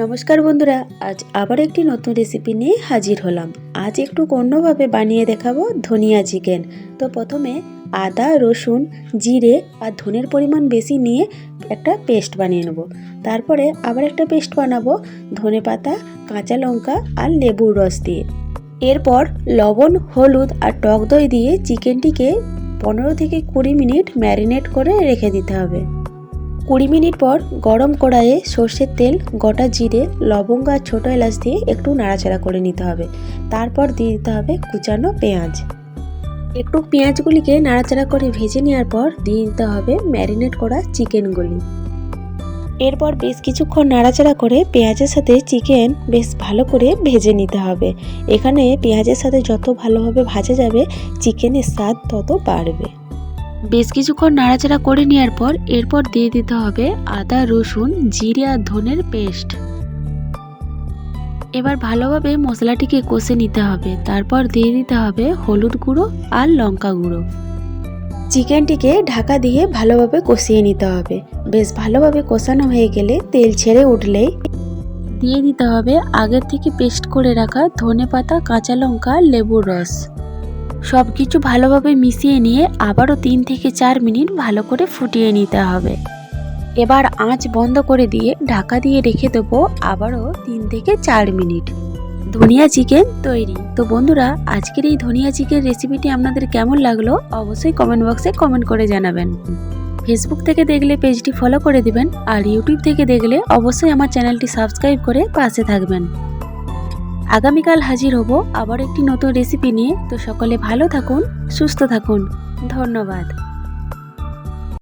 নমস্কার বন্ধুরা, আজ আবার একটি নতুন রেসিপি নিয়ে হাজির হলাম। আজ একটু অন্যভাবে বানিয়ে দেখাবো ধনিয়া চিকেন তো প্রথমে আদা, রসুন, জিরে আর ধনের পরিমাণ বেশি নিয়ে একটা পেস্ট বানিয়ে নেব। তারপরে আবার একটা পেস্ট বানাবো ধনে পাতা, কাঁচা লঙ্কা আর লেবুর রস দিয়ে। এরপর লবণ, হলুদ আর টক দই দিয়ে চিকেনটিকে পনেরো থেকে কুড়ি মিনিট ম্যারিনেট করে রেখে দিতে হবে। কুড়ি মিনিট পর গরম কড়াইয়ে সর্ষের তেল, গোটা জিরে, লবঙ্গ আর ছোটো এলাচ দিয়ে একটু নাড়াচাড়া করে নিতে হবে। তারপর দিয়ে দিতে হবে কুচানো পেঁয়াজ। একটু পেঁয়াজগুলিকে নাড়াচাড়া করে ভেজে নেওয়ার পর দিয়ে দিতে হবে ম্যারিনেট করা চিকেনগুলি এরপর বেশ কিছুক্ষণ নাড়াচাড়া করে পেঁয়াজের সাথে চিকেন বেশ ভালো করে ভেজে নিতে হবে। এখানে পেঁয়াজের সাথে যত ভালোভাবে ভাজা যাবে, চিকেনের স্বাদ তত বাড়বে। বেশ কিছুক্ষণ নাড়াচাড়া করে নেওয়ার পর এরপর দিয়ে দিতে হবে আদা, রসুন, জিরে আর ধনের পেস্ট। এবার ভালোভাবে মশলাটিকে কষে নিতে হবে। তারপর দিয়ে দিতে হবে হলুদ গুঁড়ো আর লঙ্কা গুঁড়ো। চিকেনটিকে ঢাকা দিয়ে ভালোভাবে কষিয়ে নিতে হবে। বেশ ভালোভাবে কষানো হয়ে গেলে তেল ছেড়ে উঠলেই দিয়ে দিতে হবে আগের থেকে পেস্ট করে রাখা ধনে পাতা কাঁচা লঙ্কা লেবুর রস। সব কিছু ভালোভাবে মিশিয়ে নিয়ে আবারও তিন থেকে চার মিনিট ভালো করে ফুটিয়ে নিতে হবে। এবার আঁচ বন্ধ করে দিয়ে ঢাকা দিয়ে রেখে দেবো আবারও তিন থেকে চার মিনিট। ধনিয়া চিকেন তৈরি। তো বন্ধুরা, আজকের এই ধনিয়া চিকেন রেসিপিটি আপনাদের কেমন লাগল অবশ্যই কমেন্ট বক্সে কমেন্ট করে জানাবেন। ফেসবুক থেকে দেখলে পেজটি ফলো করে দিবেন আর ইউটিউব থেকে দেখলে অবশ্যই আমার চ্যানেলটি সাবস্ক্রাইব করে পাশে থাকবেন। আগামীকাল হাজির হব আবার একটি নতুন রেসিপি নিয়ে। তো সকলে ভালো থাকুন, সুস্থ থাকুন। ধন্যবাদ।